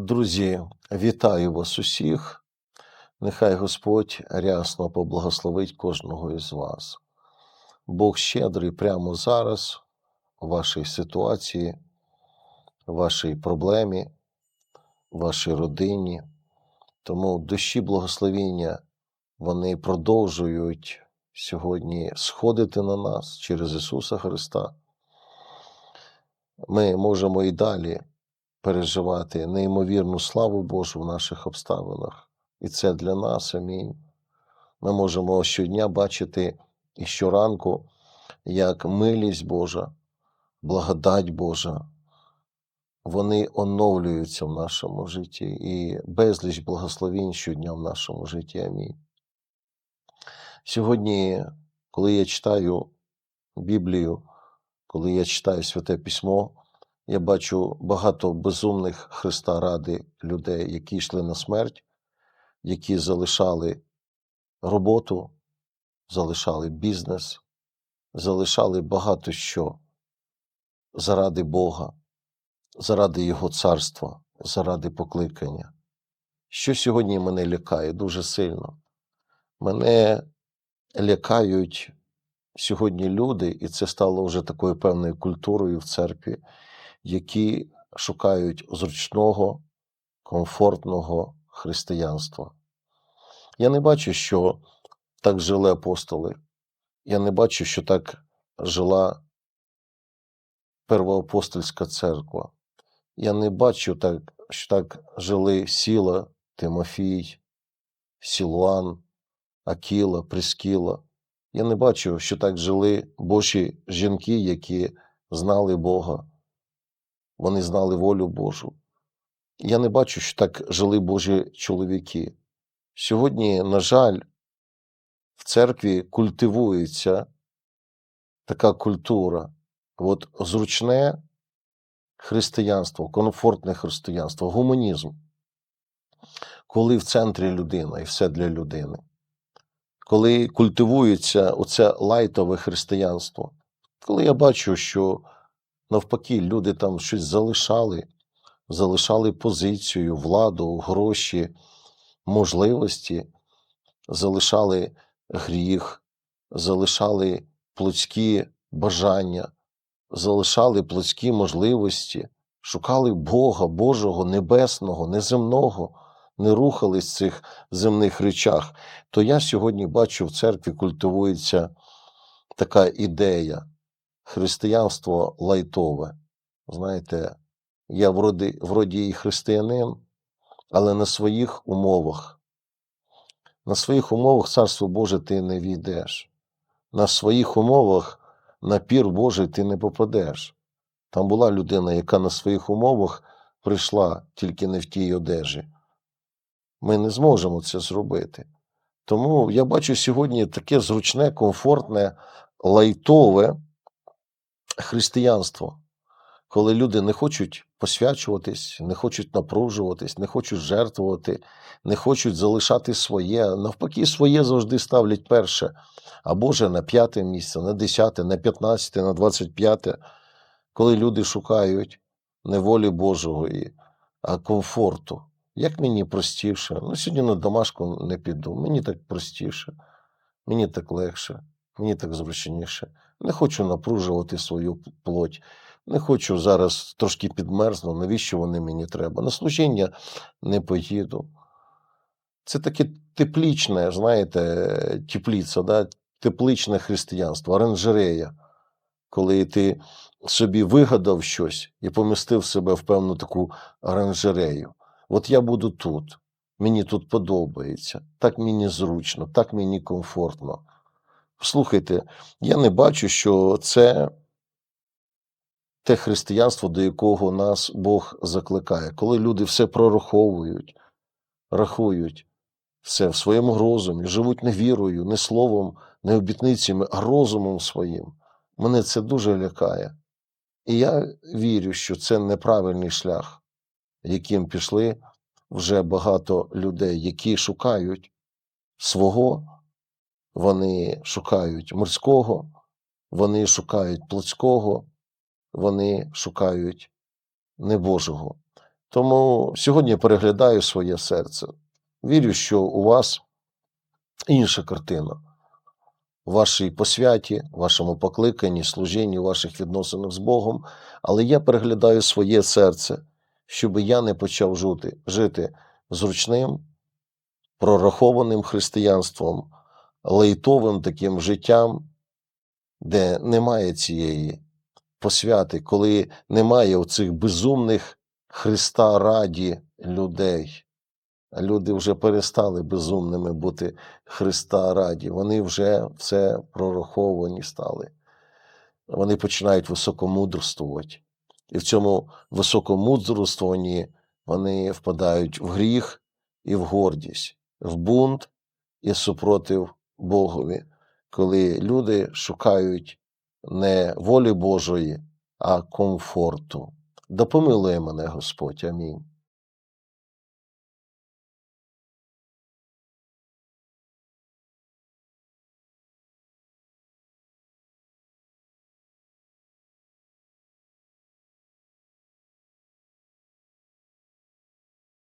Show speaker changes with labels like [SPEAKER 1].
[SPEAKER 1] Друзі, вітаю вас усіх. Нехай Господь рясно поблагословить кожного із вас. Бог щедрий прямо зараз у вашій ситуації, вашій проблемі, вашій родині. Тому душі благословіння вони продовжують сьогодні сходити на нас через Ісуса Христа. Ми можемо і далі переживати неймовірну славу Божу в наших обставинах. І це для нас амінь. Ми можемо щодня бачити і щоранку, як милість Божа, благодать Божа, вони оновлюються в нашому житті і безліч благословінь щодня в нашому житті. Амінь. Сьогодні, коли я читаю Біблію, коли я читаю Святе Письмо, я бачу багато безумних Христа ради людей, які йшли на смерть, які залишали роботу, залишали бізнес, залишали багато що заради Бога, заради Його царства, заради покликання. Що сьогодні мене лякає дуже сильно? Мене лякають сьогодні люди, і це стало вже такою певною культурою в церкві, які шукають зручного, комфортного християнства. Я не бачу, що так жили апостоли. Я не бачу, що так жила Первоапостольська церква. Я не бачу, так, що так жили Сіла, Тимофій, Сілуан, Акіла, Прискіла. Я не бачу, що так жили Божі жінки, які знали Бога. Вони знали волю Божу. Я не бачу, що так жили Божі чоловіки. Сьогодні, на жаль, в церкві культивується така культура. От зручне християнство, комфортне християнство, гуманізм. Коли в центрі людина і все для людини. Коли культивується оце лайтове християнство, коли я бачу, що навпаки люди там щось залишали, залишали позицію, владу, гроші, можливості, залишали гріх, залишали плотські бажання, залишали плотські можливості, шукали Бога, Божого, небесного, неземного, не рухались в цих земних речах, то я сьогодні бачу в церкві культивується така ідея християнство лайтове. Знаєте, я вроді, вроді і християнин, але на своїх умовах. На своїх умовах Царство Боже ти не війдеш. На своїх умовах на пір Божий ти не попадеш. Там була людина, яка на своїх умовах прийшла тільки не в тій одежі. Ми не зможемо це зробити. Тому я бачу сьогодні таке зручне, комфортне, лайтове християнство, коли люди не хочуть посвячуватись, не хочуть напружуватись, не хочуть жертвувати, не хочуть залишати своє. Навпаки, своє завжди ставлять перше. А Боже на п'яте місце, на десяте, на п'ятнадцяте, на двадцять п'яте, коли люди шукають не волі Божої, а комфорту. Як мені простіше? Ну, сьогодні на домашку не піду. Мені так простіше, мені так легше, мені так зручніше. Не хочу напружувати свою плоть. Не хочу зараз трошки підмерзну, навіщо вони мені треба? На служіння не поїду. Це таке теплічне, знаєте, тепліця, да? тепличне християнство, оранжерея. Коли ти собі вигадав щось і помістив себе в певну таку оранжерею. От я буду тут, мені тут подобається, так мені зручно, так мені комфортно. Слухайте, я не бачу, що це те християнство, до якого нас Бог закликає. Коли люди все прораховують, рахують все в своєму розумі, живуть не вірою, не словом, не обітницями, а розумом своїм. Мене це дуже лякає. І я вірю, що це неправильний шлях, яким пішли вже багато людей, які шукають свого, вони шукають морського, вони шукають плотського, вони шукають небожого. Тому сьогодні переглядаю своє серце. Вірю, що у вас інша картина. У вашій посвяті, вашому покликанні, служінні, ваших відносинах з Богом, але я переглядаю своє серце, щоб я не почав жити, жити зручним, прорахованим християнством, лейтовим таким життям, де немає цієї посвяти, коли немає оцих безумних Христа раді людей. Люди вже перестали безумними бути Христа раді. Вони вже все прораховані стали. Вони починають високомудрствувати. І в цьому високомудрствуванні вони впадають в гріх і в гордість, в бунт і супротив Богові, коли люди шукають не волі Божої, а комфорту. Допомилує мене Господь. Амінь.